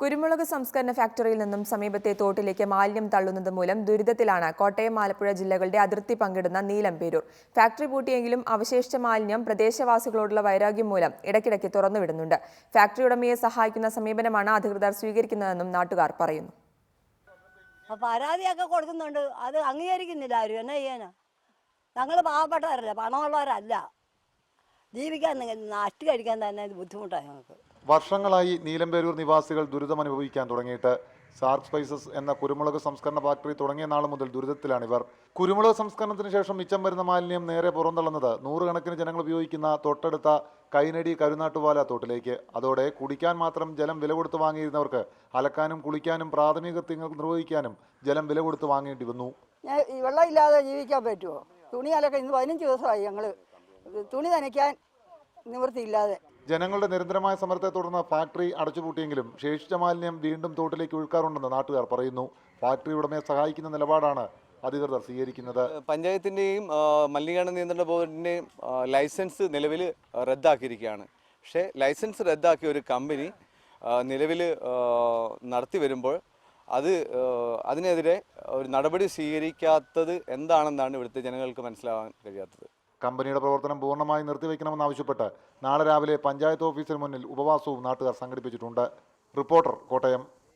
കുരുമുളക് സംസ്കരണ ഫാക്ടറിയിൽ നിന്നും സമീപത്തെ തോട്ടിലേക്ക് മാലിന്യം തള്ളുന്നത് മൂലം ദുരിതത്തിലാണ് കോട്ടയം ആലപ്പുഴ ജില്ലകളുടെ അതിർത്തി പങ്കിടുന്ന നീലംപേരൂർ ഫാക്ടറി പൂട്ടിയെങ്കിലും അവശേഷിച്ച മാലിന്യം പ്രദേശവാസികളോടുള്ള വൈരാഗ്യം മൂലം ഇടയ്ക്കിടയ്ക്ക് തുറന്നുവിടുന്നുണ്ട്. ഫാക്ടറി ഉടമയെ സഹായിക്കുന്ന സമീപനമാണ് അധികൃതർ സ്വീകരിക്കുന്നതെന്നും നാട്ടുകാർ പറയുന്നു. പരാതിയൊക്കെ കൊടുക്കുന്നുണ്ട്. അത് അംഗീകരിക്കുന്നില്ല ആരും. എന്നാ ചെയ്യാനാ? ഞങ്ങൾ പാവപ്പെട്ടവരല്ല? പണമുള്ളവരല്ല. ജീവിക്കാൻ നഷ്ടു കഴിക്കാൻ തന്നെ ബുദ്ധിമുട്ടാണ് ഞങ്ങൾക്ക്. വർഷങ്ങളായി നീലമ്പേരൂർ നിവാസികൾ ദുരിതമനുഭവിക്കാൻ തുടങ്ങിയിട്ട് സാർക്ക് സ്പൈസസ് എന്ന കുരുമുളക് സംസ്കരണ ഫാക്ടറി തുടങ്ങിയ നാൾ മുതൽ ദുരിതത്തിലാണിവർ. കുരുമുളക് സംസ്കരണത്തിന് ശേഷം മിച്ചം വരുന്ന മാലിന്യം നേരെ പുറന്തള്ളുന്നത് നൂറുകണക്കിന് ജനങ്ങൾ ഉപയോഗിക്കുന്ന തൊട്ടടുത്ത കൈനടി കരുനാട്ടുപാല തോട്ടിലേക്ക്. അതോടെ കുടിക്കാൻ മാത്രം ജലം വില കൊടുത്ത് വാങ്ങിയിരുന്നവർക്ക് അലക്കാനും കുളിക്കാനും പ്രാഥമിക കൃത്യങ്ങൾ നിർവഹിക്കാനും ജലം വില കൊടുത്ത് വാങ്ങേണ്ടി വന്നു. ഞാൻ ഈ വെള്ളം ഇല്ലാതെ ജീവിക്കാൻ പറ്റുമോ? തുണി അലക്കാൻ ഇന്ന് പതിനഞ്ച് ദിവസമായി ഞങ്ങൾ തുണി നനയ്ക്കാൻ നിവൃത്തിയില്ലാതെ. ജനങ്ങളുടെ നിരന്തരമായ സമരത്തെ തുടർന്ന് ഫാക്ടറി അടച്ചുപൂട്ടിയെങ്കിലും ശേഷിച്ച മാലിന്യം വീണ്ടും തോട്ടിലേക്ക് ഒഴുക്കാറുണ്ടെന്ന് നാട്ടുകാർ പറയുന്നു. ഫാക്ടറി ഉടമയെ സഹായിക്കുന്ന നിലപാടാണ് അധികൃതർ സ്വീകരിക്കുന്നത്. പഞ്ചായത്തിന്റെയും മലിനീകരണ നിയന്ത്രണ ബോർഡിന്റെയും ലൈസൻസ് നിലവിൽ റദ്ദാക്കിയിരിക്കുകയാണ്. പക്ഷേ ലൈസൻസ് റദ്ദാക്കിയ ഒരു കമ്പനി നിലവിൽ നടത്തി വരുമ്പോൾ അത് അതിനെതിരെ ഒരു നടപടി സ്വീകരിക്കാത്തത് എന്താണെന്നാണ് ഇവിടുത്തെ ജനങ്ങൾക്ക് മനസ്സിലാവാൻ കഴിയാത്തത്. കമ്പനിയുടെ പ്രവർത്തനം പൂർണമായി നിർത്തിവെക്കണമെന്നാവശ്യപ്പെട്ട് നാളെ രാവിലെ പഞ്ചായത്ത് ഓഫീസിന് മുന്നിൽ ഉപവാസവും നാട്ടുകാർ സംഘടിപ്പിച്ചിട്ടുണ്ട്. റിപ്പോർട്ടർ കോട്ടയം.